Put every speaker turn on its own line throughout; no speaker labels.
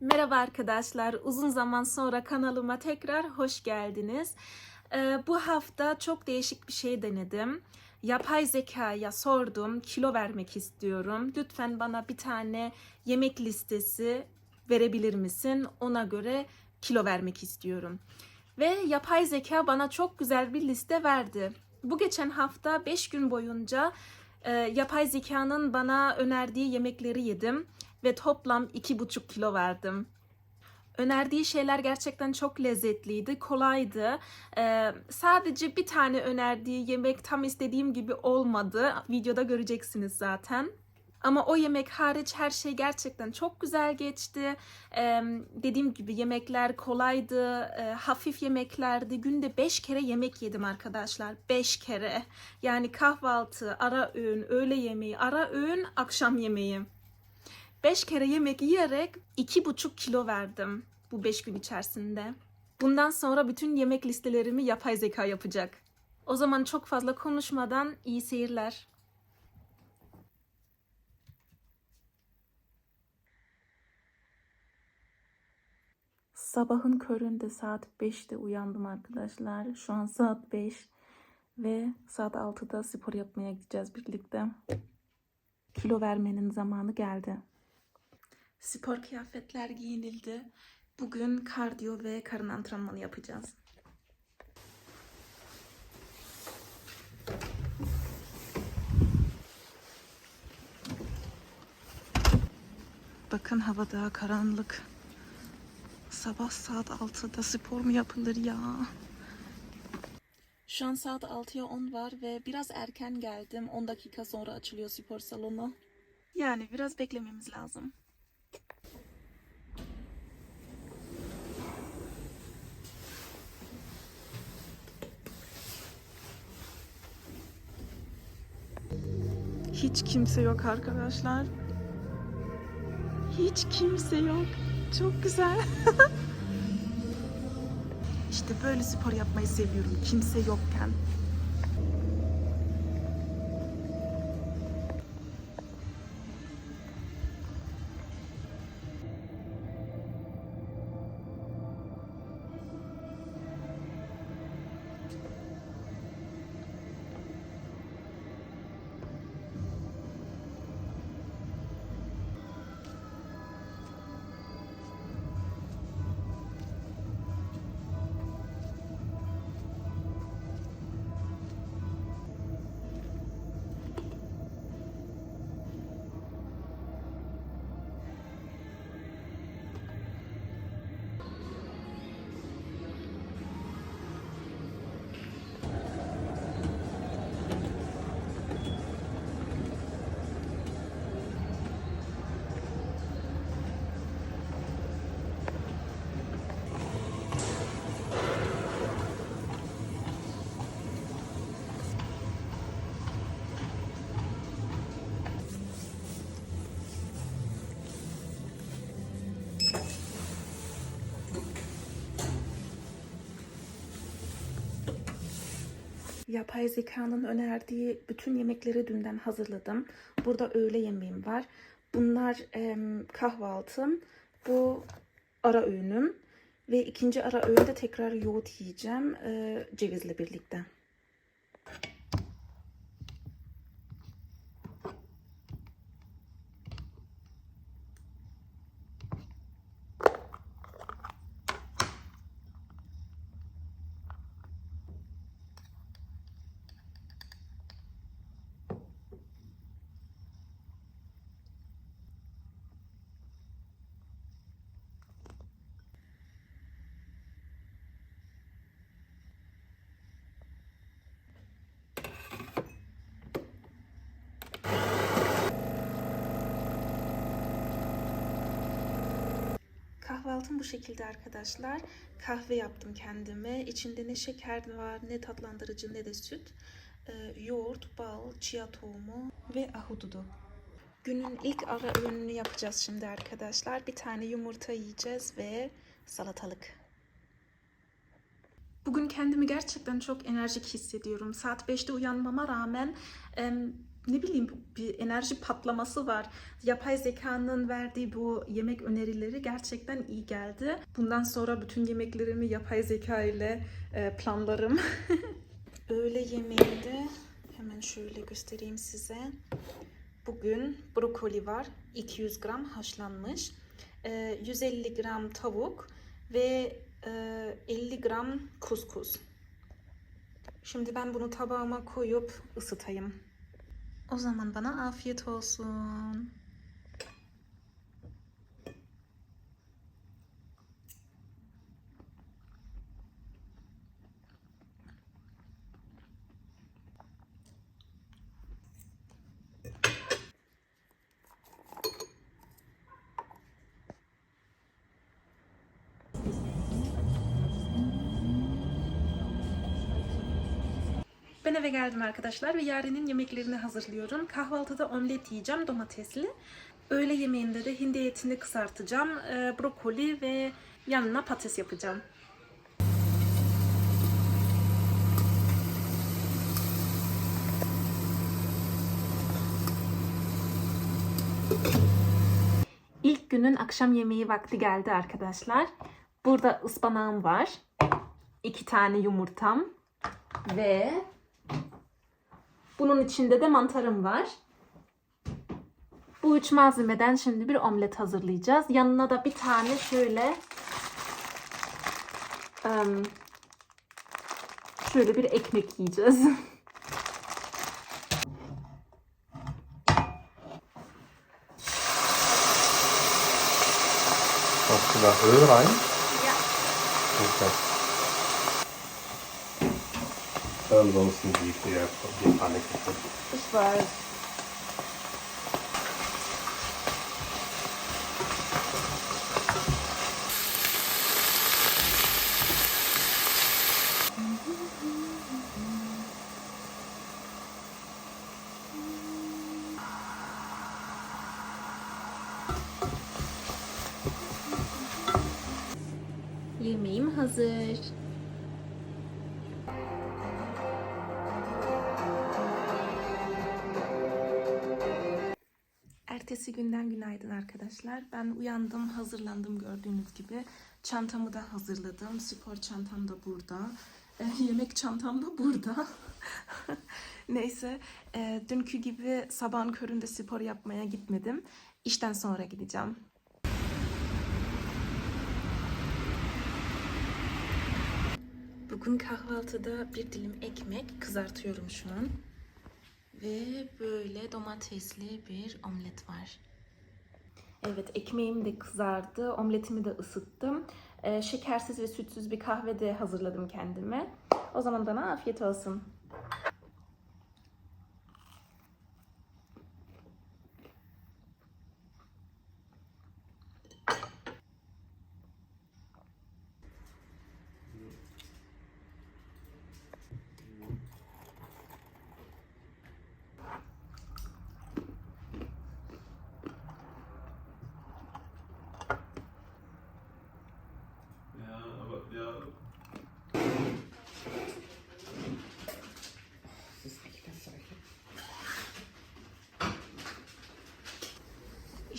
Merhaba arkadaşlar. Uzun zaman sonra kanalıma tekrar hoş geldiniz. Ee, bu hafta çok değişik bir şey denedim. Yapay zekaya sordum. Kilo vermek istiyorum. Lütfen bana bir tane yemek listesi verebilir misin? Ona göre kilo vermek istiyorum. Ve yapay zeka bana çok güzel bir liste verdi. Bu geçen hafta 5 gün boyunca e, yapay zekanın bana önerdiği yemekleri yedim ve toplam 2,5 kilo verdim. Önerdiği şeyler gerçekten çok lezzetliydi, kolaydı. Ee, sadece bir tane önerdiği yemek tam istediğim gibi olmadı. Videoda göreceksiniz zaten. Ama o yemek hariç her şey gerçekten çok güzel geçti. Ee, dediğim gibi yemekler kolaydı, e, hafif yemeklerdi. Günde 5 kere yemek yedim arkadaşlar. 5 kere. Yani kahvaltı, ara öğün, öğle yemeği, ara öğün, akşam yemeği. 5 kere yemek yiyerek 2,5 kilo verdim bu 5 gün içerisinde. Bundan sonra bütün yemek listelerimi yapay zeka yapacak. O zaman çok fazla konuşmadan iyi seyirler. Sabahın köründe saat 5'te uyandım arkadaşlar. Şu an saat 5 ve saat 6'da spor yapmaya gideceğiz birlikte. Kilo vermenin zamanı geldi. Spor kıyafetler giyinildi. Bugün kardiyo ve karın antrenmanı yapacağız. Bakın hava daha karanlık. Sabah saat 6'da spor mu yapılır ya? Şu an saat 6'ya 10 var ve biraz erken geldim. 10 dakika sonra açılıyor spor salonu. Yani biraz beklememiz lazım. Hiç kimse yok arkadaşlar. Hiç kimse yok. Çok güzel. işte böyle spor yapmayı seviyorum. Kimse yokken. Yapay zekanın önerdiği bütün yemekleri dünden hazırladım. Burada öğle yemeğim var. Bunlar em, kahvaltım. Bu ara öğünüm. Ve ikinci ara öğünde tekrar yoğurt yiyeceğim e, cevizle birlikte. Kahvaltım bu şekilde arkadaşlar. Kahve yaptım kendime. İçinde ne şeker var, ne tatlandırıcı, ne de süt. Ee, yoğurt, bal, chia tohumu ve ahududu. Günün ilk ara öğününü yapacağız şimdi arkadaşlar. Bir tane yumurta yiyeceğiz ve salatalık. Bugün kendimi gerçekten çok enerjik hissediyorum. Saat 5'te uyanmama rağmen ne bileyim bir enerji patlaması var. Yapay zekanın verdiği bu yemek önerileri gerçekten iyi geldi. Bundan sonra bütün yemeklerimi yapay zeka ile e, planlarım. Öğle yemeğinde hemen şöyle göstereyim size. Bugün brokoli var. 200 gram haşlanmış. e, 150 gram tavuk ve e, 50 gram kuskus. Şimdi ben bunu tabağıma koyup ısıtayım. O zaman bana afiyet olsun. Ben eve geldim arkadaşlar ve Yaren'in yemeklerini hazırlıyorum. Kahvaltıda omlet yiyeceğim domatesli. Öğle yemeğinde de hindi etini kızartacağım. Ee, brokoli ve yanına patates yapacağım. İlk günün akşam yemeği vakti geldi arkadaşlar. Burada ıspanağım var. iki tane yumurtam ve bunun içinde de mantarım var. Bu üç malzemeden şimdi bir omlet hazırlayacağız. Yanına da bir tane şöyle şöyle bir ekmek yiyeceğiz.
Hast du da Öl rein?
Ja.
Okay. Ansonsten die, die, die Pfanne kaputt.
Ich weiß. Yemeğim hazır. Ertesi günden günaydın arkadaşlar. Ben uyandım, hazırlandım gördüğünüz gibi. Çantamı da hazırladım. Spor çantam da burada. Eh, yemek çantam da burada. Neyse, eh, dünkü gibi sabahın köründe spor yapmaya gitmedim. İşten sonra gideceğim. Bugün kahvaltıda bir dilim ekmek kızartıyorum şu an. Ve böyle domatesli bir omlet var. Evet ekmeğim de kızardı. Omletimi de ısıttım. Ee, şekersiz ve sütsüz bir kahve de hazırladım kendime. O zaman bana afiyet olsun.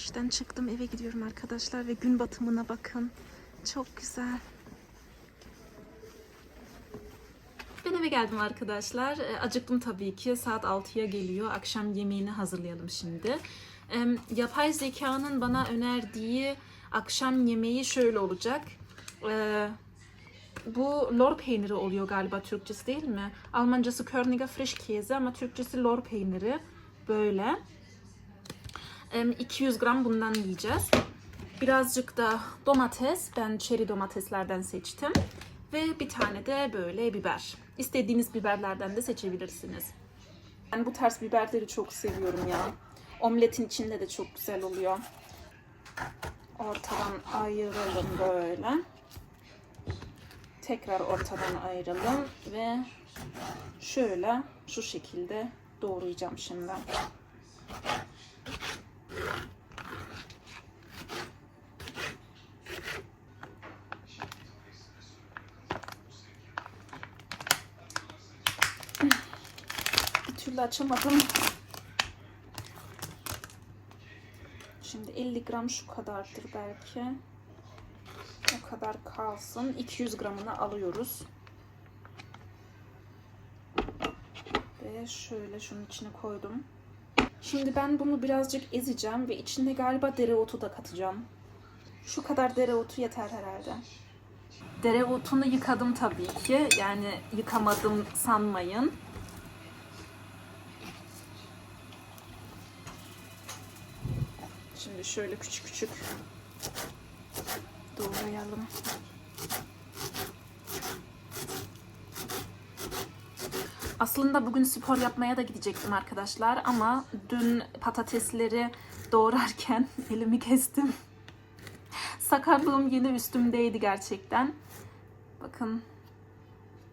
İşten çıktım eve gidiyorum arkadaşlar ve gün batımına bakın. Çok güzel. Ben eve geldim arkadaşlar. E, Acıktım tabii ki. Saat 6'ya geliyor. Akşam yemeğini hazırlayalım şimdi. Em, Yapay zekanın bana önerdiği akşam yemeği şöyle olacak. E, Bu lor peyniri oluyor galiba Türkçesi değil mi? Almancası Körniger Frischkäse ama Türkçesi lor peyniri. Böyle. Em, 200 gram bundan yiyeceğiz. Birazcık da domates. Ben çeri domateslerden seçtim. Ve bir tane de böyle biber. İstediğiniz biberlerden de seçebilirsiniz. Ben bu tarz biberleri çok seviyorum ya. Omletin içinde de çok güzel oluyor. Ortadan ayıralım böyle. Tekrar ortadan ayıralım ve şöyle şu şekilde doğrayacağım şimdi. Bir türlü açamadım. Şimdi 50 gram şu kadardır belki. O kadar kalsın. 200 gramını alıyoruz. Ve şöyle şunun içine koydum. Şimdi ben bunu birazcık ezeceğim ve içinde galiba dereotu da katacağım. Şu kadar dereotu yeter herhalde. Dereotunu yıkadım tabii ki. Yani yıkamadım sanmayın. Şimdi şöyle küçük küçük doğrayalım. Aslında bugün spor yapmaya da gidecektim arkadaşlar ama dün patatesleri doğrarken elimi kestim. Sakarlığım yine üstümdeydi gerçekten. Bakın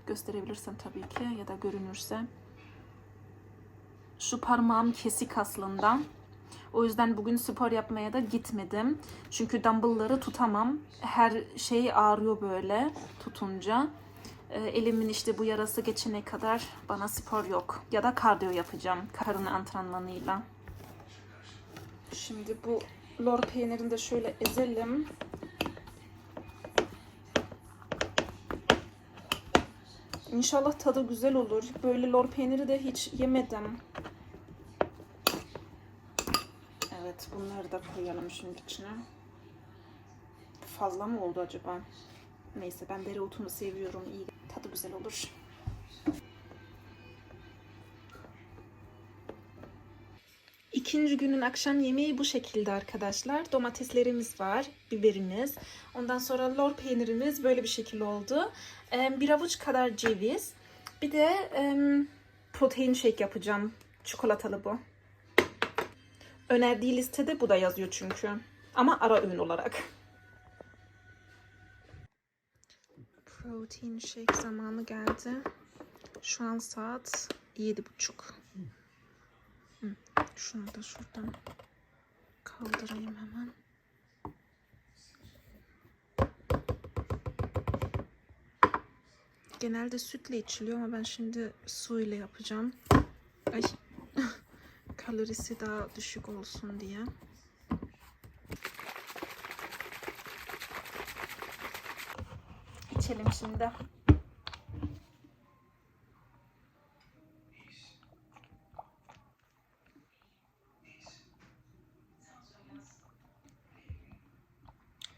gösterebilirsem tabii ki ya da görünürse. Şu parmağım kesik aslında. O yüzden bugün spor yapmaya da gitmedim. Çünkü dumbbellları tutamam. Her şey ağrıyor böyle tutunca. Ee, elimin işte bu yarası geçene kadar bana spor yok. Ya da kardiyo yapacağım karın antrenmanıyla. Şimdi bu lor peynirini de şöyle ezelim. İnşallah tadı güzel olur. Böyle lor peyniri de hiç yemedim. Evet bunları da koyalım şimdi içine. Fazla mı oldu acaba? Neyse ben dereotunu seviyorum. İyi tadı güzel olur. İkinci günün akşam yemeği bu şekilde arkadaşlar. Domateslerimiz var, biberimiz. Ondan sonra lor peynirimiz böyle bir şekil oldu. Bir avuç kadar ceviz. Bir de protein shake yapacağım. Çikolatalı bu. Önerdiği listede bu da yazıyor çünkü. Ama ara öğün olarak. Protein shake zamanı geldi. Şu an saat yedi buçuk. Şunu da şuradan kaldırayım hemen. Genelde sütle içiliyor ama ben şimdi su ile yapacağım. Ay. Kalorisi daha düşük olsun diye. İçelim şimdi.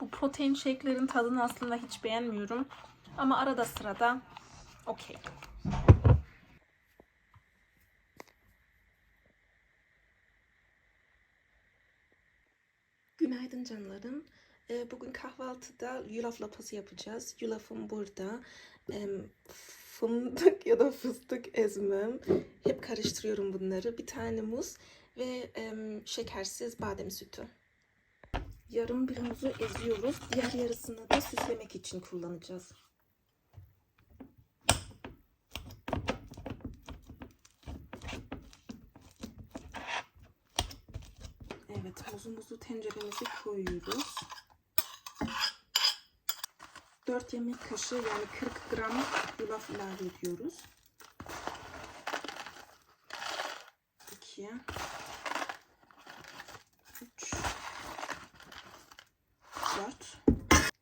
Bu protein shake'lerin tadını aslında hiç beğenmiyorum. Ama arada sırada okey. Günaydın canlarım. Ee, Bugün kahvaltıda yulaf lapası yapacağız. Yulafım burada. Fındık ya da fıstık ezmem. Hep karıştırıyorum bunları. Bir tane muz ve şekersiz badem sütü. Yarım bir muzu eziyoruz. Diğer yarısını da süslemek için kullanacağız. Evet, muzumuzu tenceremize koyuyoruz. 4 yemek kaşığı yani 40 gram yulaf ilave ediyoruz. 2 3 4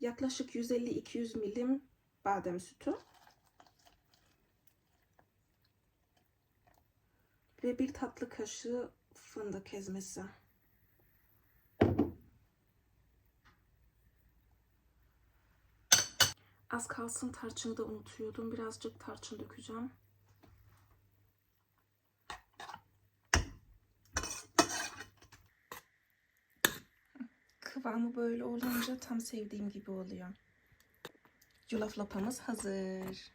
Yaklaşık 150-200 milim badem sütü. Ve bir tatlı kaşığı fındık ezmesi. Az kalsın tarçını da unutuyordum. Birazcık tarçın dökeceğim. Kıvamı böyle olunca tam sevdiğim gibi oluyor. Yulaf lapamız hazır.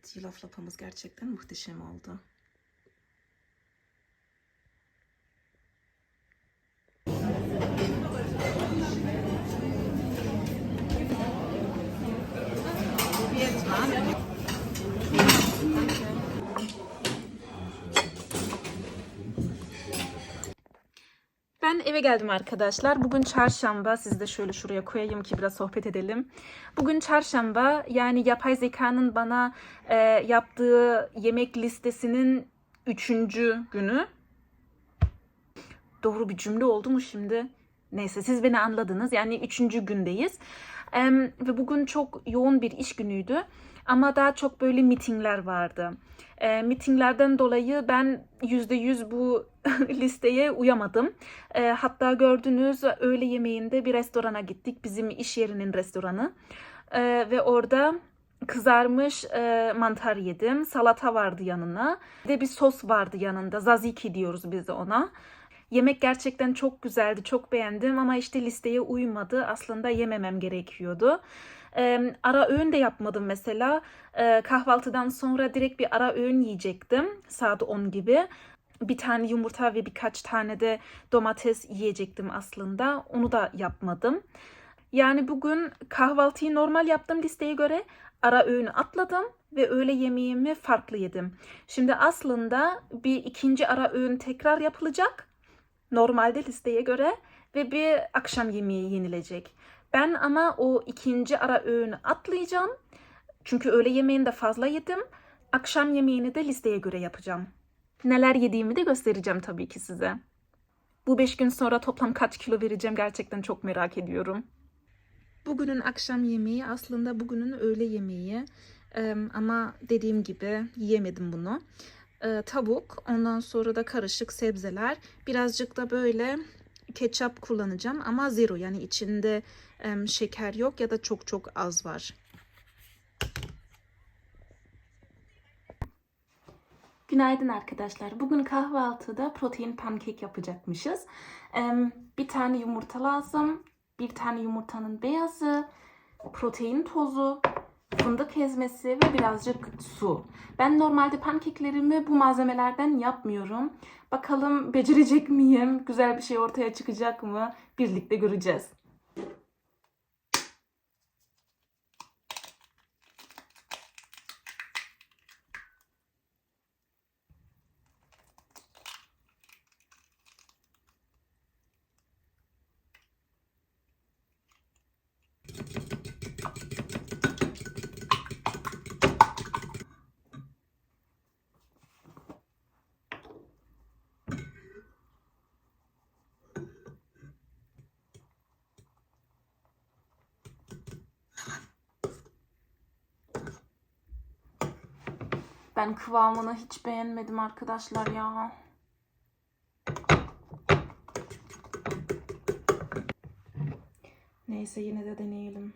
Evet, yulaf lapamız gerçekten muhteşem oldu. Eve geldim arkadaşlar. Bugün çarşamba. Sizi de şöyle şuraya koyayım ki biraz sohbet edelim. Bugün çarşamba. Yani yapay zekanın bana e, yaptığı yemek listesinin üçüncü günü. Doğru bir cümle oldu mu şimdi? Neyse siz beni anladınız. Yani üçüncü gündeyiz. Ve bugün çok yoğun bir iş günüydü. Ama daha çok böyle mitingler vardı. E, mitinglerden dolayı ben yüzde yüz bu listeye uyamadım. E, hatta gördünüz öğle yemeğinde bir restorana gittik. Bizim iş yerinin restoranı. E, ve orada kızarmış e, mantar yedim. Salata vardı yanına. Bir de bir sos vardı yanında. Zaziki diyoruz biz ona. Yemek gerçekten çok güzeldi. Çok beğendim ama işte listeye uymadı. Aslında yememem gerekiyordu. Ee, ara öğün de yapmadım mesela. Ee, kahvaltıdan sonra direkt bir ara öğün yiyecektim. Saat 10 gibi. Bir tane yumurta ve birkaç tane de domates yiyecektim aslında. Onu da yapmadım. Yani bugün kahvaltıyı normal yaptım listeye göre. Ara öğünü atladım ve öğle yemeğimi farklı yedim. Şimdi aslında bir ikinci ara öğün tekrar yapılacak. Normalde listeye göre ve bir akşam yemeği yenilecek. Ben ama o ikinci ara öğünü atlayacağım. Çünkü öğle yemeğini de fazla yedim. Akşam yemeğini de listeye göre yapacağım. Neler yediğimi de göstereceğim tabii ki size. Bu beş gün sonra toplam kaç kilo vereceğim gerçekten çok merak ediyorum. Bugünün akşam yemeği aslında bugünün öğle yemeği. Ee, ama dediğim gibi yiyemedim bunu. Ee, tavuk, ondan sonra da karışık sebzeler. Birazcık da böyle ketçap kullanacağım ama zero yani içinde em, şeker yok ya da çok çok az var. Günaydın arkadaşlar. Bugün kahvaltıda protein pankek yapacakmışız. Bir tane yumurta lazım. Bir tane yumurtanın beyazı, protein tozu, fındık ezmesi ve birazcık su. Ben normalde pankeklerimi bu malzemelerden yapmıyorum. Bakalım becerecek miyim? Güzel bir şey ortaya çıkacak mı? Birlikte göreceğiz. Ben kıvamını hiç beğenmedim arkadaşlar ya. Neyse yine de deneyelim.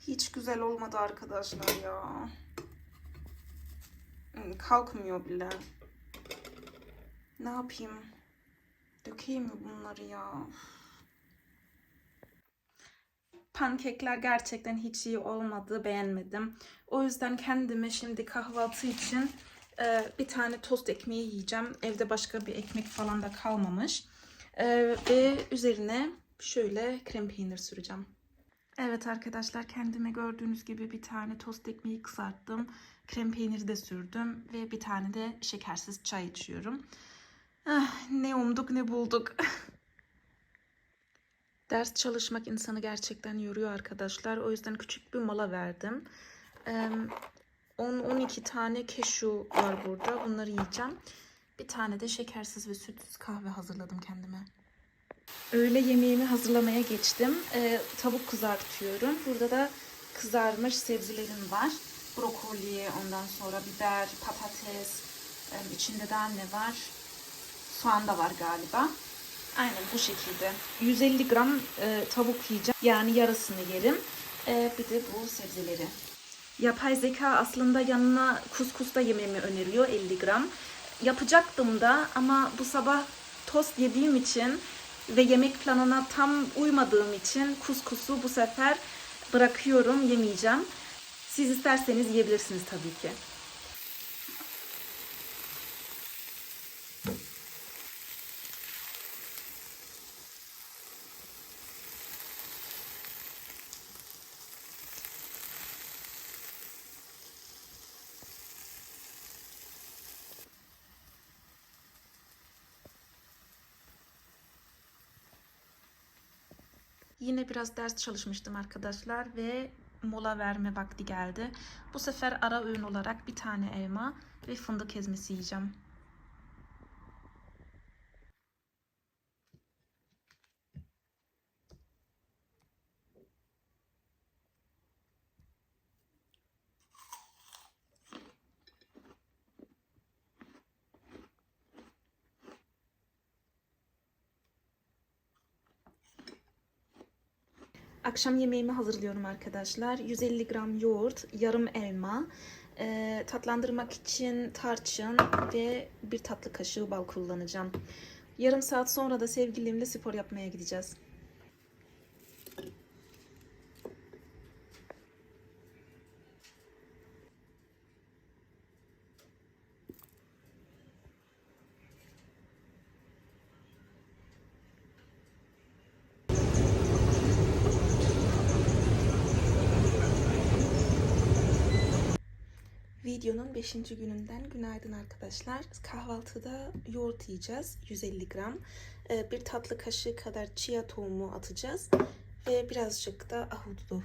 Hiç güzel olmadı arkadaşlar ya. Hmm, Kalkmıyor bile. Ne yapayım? Dökeyim mi bunları ya? Pankekler gerçekten hiç iyi olmadı. Beğenmedim. O yüzden kendime şimdi kahvaltı için e, bir tane tost ekmeği yiyeceğim. Evde başka bir ekmek falan da kalmamış. E, ve üzerine şöyle krem peynir süreceğim. Evet arkadaşlar kendime gördüğünüz gibi bir tane tost ekmeği kızarttım. Krem peyniri de sürdüm ve bir tane de şekersiz çay içiyorum. Ah, ne umduk ne bulduk. Ders çalışmak insanı gerçekten yoruyor arkadaşlar. O yüzden küçük bir mola verdim. Ee, 10-12 tane keşu var burada. Bunları yiyeceğim. Bir tane de şekersiz ve sütsüz kahve hazırladım kendime. Öğle yemeğimi hazırlamaya geçtim. Ee, tavuk kızartıyorum. Burada da kızarmış sebzelerim var. Brokoli, ondan sonra biber, patates. Ee, içinde daha ne var? Soğan da var galiba. Aynen bu şekilde. 150 gram e, tavuk yiyeceğim. Yani yarısını yerim. E, bir de bu sebzeleri. Yapay zeka aslında yanına kuskus da yememi öneriyor 50 gram. Yapacaktım da ama bu sabah tost yediğim için ve yemek planına tam uymadığım için kuskusu bu sefer bırakıyorum, yemeyeceğim. Siz isterseniz yiyebilirsiniz tabii ki. Yine biraz ders çalışmıştım arkadaşlar ve mola verme vakti geldi. Bu sefer ara öğün olarak bir tane elma ve fındık ezmesi yiyeceğim. Akşam yemeğimi hazırlıyorum arkadaşlar. 150 gram yoğurt, yarım elma, e, tatlandırmak için tarçın ve bir tatlı kaşığı bal kullanacağım. Yarım saat sonra da sevgilimle spor yapmaya gideceğiz. Videonun 5. gününden günaydın arkadaşlar. Kahvaltıda yoğurt yiyeceğiz 150 gram. Ee, Bir tatlı kaşığı kadar chia tohumu atacağız. Ve birazcık da ahududu.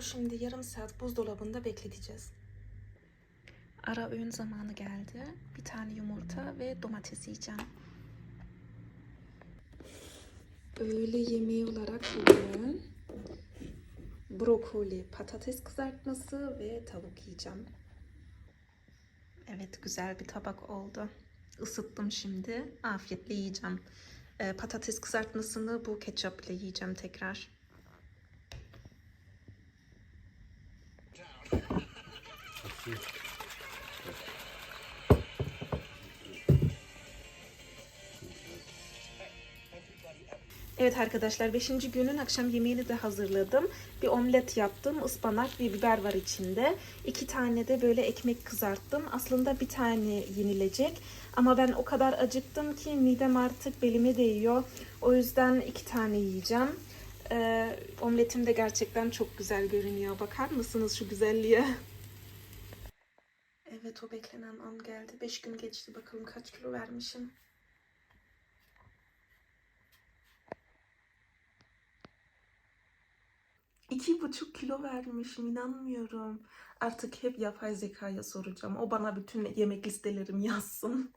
Bunu şimdi yarım saat buzdolabında bekleteceğiz. Ara öğün zamanı geldi. Bir tane yumurta ve domates yiyeceğim. Öğle yemeği olarak bugün brokoli, patates kızartması ve tavuk yiyeceğim. Evet güzel bir tabak oldu. Isıttım şimdi. Afiyetle yiyeceğim. Ee, patates kızartmasını bu ketçap ile yiyeceğim tekrar. Evet arkadaşlar 5. günün akşam yemeğini de hazırladım. Bir omlet yaptım. ıspanak ve biber var içinde. İki tane de böyle ekmek kızarttım. Aslında bir tane yenilecek. Ama ben o kadar acıktım ki midem artık belime değiyor. O yüzden iki tane yiyeceğim. Ee, omletim de gerçekten çok güzel görünüyor. Bakar mısınız şu güzelliğe? Evet o beklenen an geldi. 5 gün geçti. Bakalım kaç kilo vermişim. İki buçuk kilo vermişim inanmıyorum. Artık hep yapay zekaya soracağım. O bana bütün yemek listelerimi yazsın.